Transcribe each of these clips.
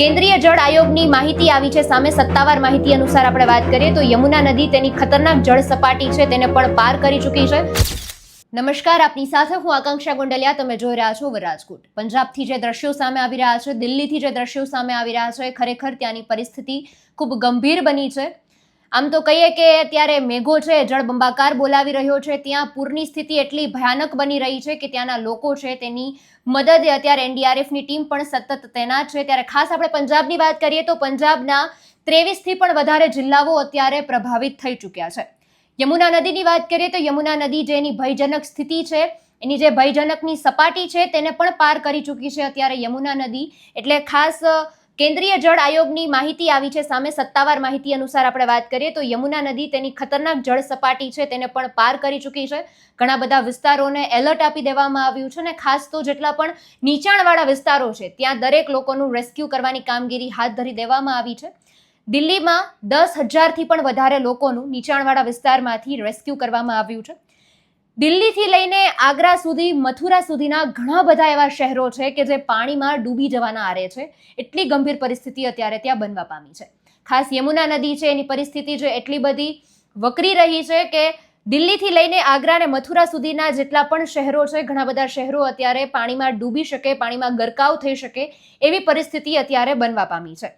કેન્દ્રીય જળ આયોગની માહિતી આવી છે, સામે સત્તાવાર માહિતી અનુસાર આપણે વાત કરીએ તો યમુના નદી તેની ખતરનાક જળ સપાટી છે, તેને પણ પાર કરી ચૂકી છે. નમસ્કાર, આપની સાથે હું આકાંક્ષા ગોંડલિયા. તમે જોઈ રહ્યા છો રાજકોટ. પંજાબથી જે દ્રશ્યો સામે આવી રહ્યા છે, દિલ્હીથી જે દ્રશ્યો સામે આવી રહ્યા છે, ખરેખર ત્યાંની પરિસ્થિતિ ખૂબ ગંભીર બની છે. આમ તો કહીએ કે અત્યારે મેઘો છે, જળબંબાકાર બોલાવી રહ્યો છે. ત્યાં પૂરની સ્થિતિ એટલી ભયાનક બની રહી છે કે ત્યાંના લોકો છે તેની મદદે અત્યારે એનડીઆરએફની ટીમ પણ સતત તૈનાત છે. ત્યારે ખાસ આપણે પંજાબની વાત કરીએ તો પંજાબના ત્રેવીસથી પણ વધારે જિલ્લાઓ અત્યારે પ્રભાવિત થઈ ચૂક્યા છે. યમુના નદીની વાત કરીએ તો યમુના નદી જે એની ભયજનક સ્થિતિ છે, એની જે ભયજનકની સપાટી છે, તેને પણ પાર કરી ચૂકી છે અત્યારે યમુના નદી. એટલે ખાસ કેન્દ્રીય જળ આયોગની માહિતી આવી છે, સામે સત્તાવાર માહિતી અનુસાર આપણે વાત કરીએ તો યમુના નદી તેની ખતરનાક જળ સપાટી છે, તેને પણ પાર કરી ચૂકી છે. ઘણા બધા વિસ્તારોને એલર્ટ આપી દેવામાં આવ્યું છે અને ખાસ તો જેટલા પણ નીચાણવાળા વિસ્તારો છે, ત્યાં દરેક લોકોનું રેસ્ક્યુ કરવાની કામગીરી હાથ ધરી દેવામાં આવી છે. દિલ્હીમાં દસ હજારથી પણ વધારે લોકોનું નીચાણવાળા વિસ્તારમાંથી રેસ્ક્યુ કરવામાં આવ્યું છે. દિલ્હીથી લઈને આગ્રા સુધી, મથુરા સુધીના ઘણા બધા એવા શહેરો છે કે જે પાણીમાં ડૂબી જવાના આરે છે. એટલી ગંભીર પરિસ્થિતિ અત્યારે ત્યાં બનવા પામી છે. ખાસ યમુના નદી છે, એની પરિસ્થિતિ જે એટલી બધી વકરી રહી છે કે દિલ્હીથી લઈને આગ્રા અને મથુરા સુધીના જેટલા પણ શહેરો છે, ઘણા બધા શહેરો અત્યારે પાણીમાં ડૂબી શકે, પાણીમાં ગરકાવ થઈ શકે એવી પરિસ્થિતિ અત્યારે બનવા પામી છે.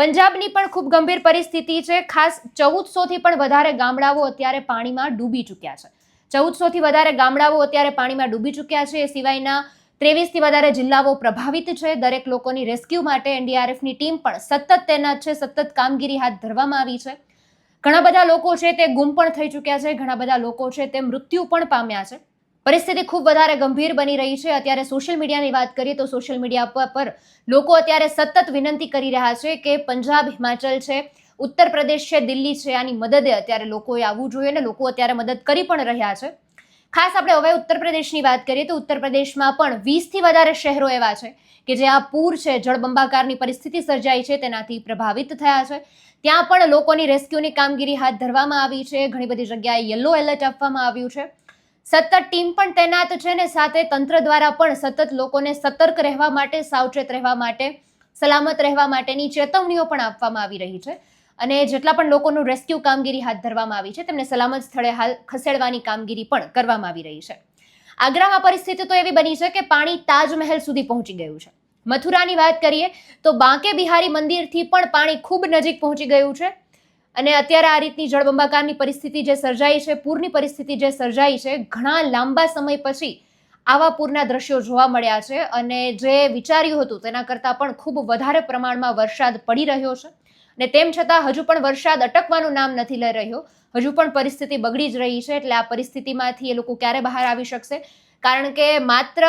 પંજાબની પણ ખૂબ ગંભીર પરિસ્થિતિ છે. ખાસ ચૌદસોથી પણ વધારે ગામડાઓ અત્યારે પાણીમાં ડૂબી ચૂક્યા છે. ચૌદસોથી વધારે ગામડાઓ અત્યારે પાણીમાં ડૂબી ચૂક્યા છે. એ સિવાયના ત્રેવીસથી વધારે જિલ્લાઓ પ્રભાવિત છે. દરેક લોકોની રેસ્ક્યુ માટે એનડીઆરએફની ટીમ પણ સતત તેના છે. સતત કામગીરી હાથ ધરવામાં આવી છે. ઘણા બધા લોકો છે તે ગુમ પણ થઈ ચૂક્યા છે. ઘણા બધા લોકો છે તે મૃત્યુ પણ પામ્યા છે. પરિસ્થિતિ ખૂબ વધારે ગંભીર બની રહી છે. અત્યારે સોશિયલ મીડિયાની વાત કરીએ તો સોશિયલ મીડિયા પર લોકો અત્યારે સતત વિનંતી કરી રહ્યા છે કે પંજાબ, હિમાચલ છે, ઉત્તર પ્રદેશ છે, દિલ્હી છે, આની મદદે અત્યારે લોકોએ આવવું જોઈએ અને લોકો અત્યારે મદદ કરી પણ રહ્યા છે. ખાસ આપણે હવે ઉત્તર પ્રદેશની વાત કરીએ તો ઉત્તર પ્રદેશમાં પણ વીસથી વધારે શહેરો એવા છે કે જે આ પૂર છે, જળબંબાકારની પરિસ્થિતિ સર્જાઈ છે, તેનાથી પ્રભાવિત થયા છે. ત્યાં પણ લોકોની રેસ્ક્યુની કામગીરી હાથ ધરવામાં આવી છે. ઘણી બધી જગ્યાએ યલો એલર્ટ આપવામાં આવ્યું છે. સતત ટીમ પણ તૈનાત છે ને સાથે તંત્ર દ્વારા પણ સતત લોકોને સતર્ક રહેવા માટે, સાવચેત રહેવા માટે, સલામત રહેવા માટેની ચેતવણીઓ પણ આપવામાં આવી રહી છે. અને જેટલા પણ લોકોનું રેસ્ક્યુ કામગીરી હાથ ધરવામાં આવી છે, તેમને સલામત સ્થળે હાલ ખસેડવાની કામગીરી પણ કરવામાં આવી રહી છે. આગ્રામાં પરિસ્થિતિ તો એવી બની છે કે પાણી તાજમહેલ સુધી પહોંચી ગયું છે. મથુરાની વાત કરીએ તો બાંકે બિહારી મંદિરથી પણ પાણી ખૂબ નજીક પહોંચી ગયું છે. અને અત્યારે આ રીતની જળબંબાકારની પરિસ્થિતિ જે સર્જાઈ છે, પૂરની પરિસ્થિતિ જે સર્જાઈ છે, ઘણા લાંબા સમય પછી આવા પૂરના દ્રશ્યો જોવા મળ્યા છે અને જે વિચાર્યું હતું તેના કરતાં પણ ખૂબ વધારે પ્રમાણમાં વરસાદ પડી રહ્યો છે. ને તેમ છતાં હજુ પણ વરસાદ અટકવાનું નામ નથી લઈ રહ્યો. હજુ પણ પરિસ્થિતિ બગડી જ રહી છે એટલે આ પરિસ્થિતિમાંથી એ લોકો ક્યારે બહાર આવી શકશે? કારણ કે માત્ર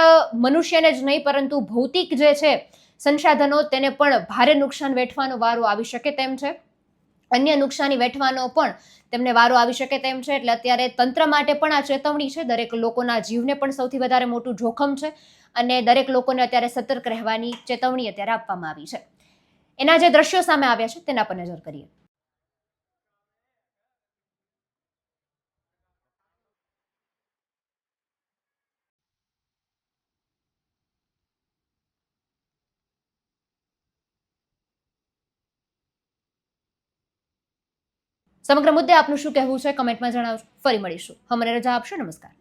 મનુષ્યને જ નહીં, પરંતુ ભૌતિક જે છે, સંસાધનો તેને પણ ભારે નુકસાન વેઠવાનો વારો આવી શકે તેમ છે. અન્ય નુકસાની વેઠવાનો પણ તેમને વારો આવી શકે તેમ છે. એટલે અત્યારે તંત્ર માટે પણ આ ચેતવણી છે. દરેક લોકોના જીવને પણ સૌથી વધારે મોટું જોખમ છે અને દરેક લોકોને અત્યારે સતર્ક રહેવાની ચેતવણી અત્યારે આપવામાં આવી છે. એના જે દ્રશ્યો સામે આવ્યા છે તેના પર નજર કરીએ. સમગ્ર મુદ્દે આપનું શું કહેવું છે? કમેન્ટમાં જણાવજો ફરી મળીશું. હમને રજા આપશો. નમસ્કાર.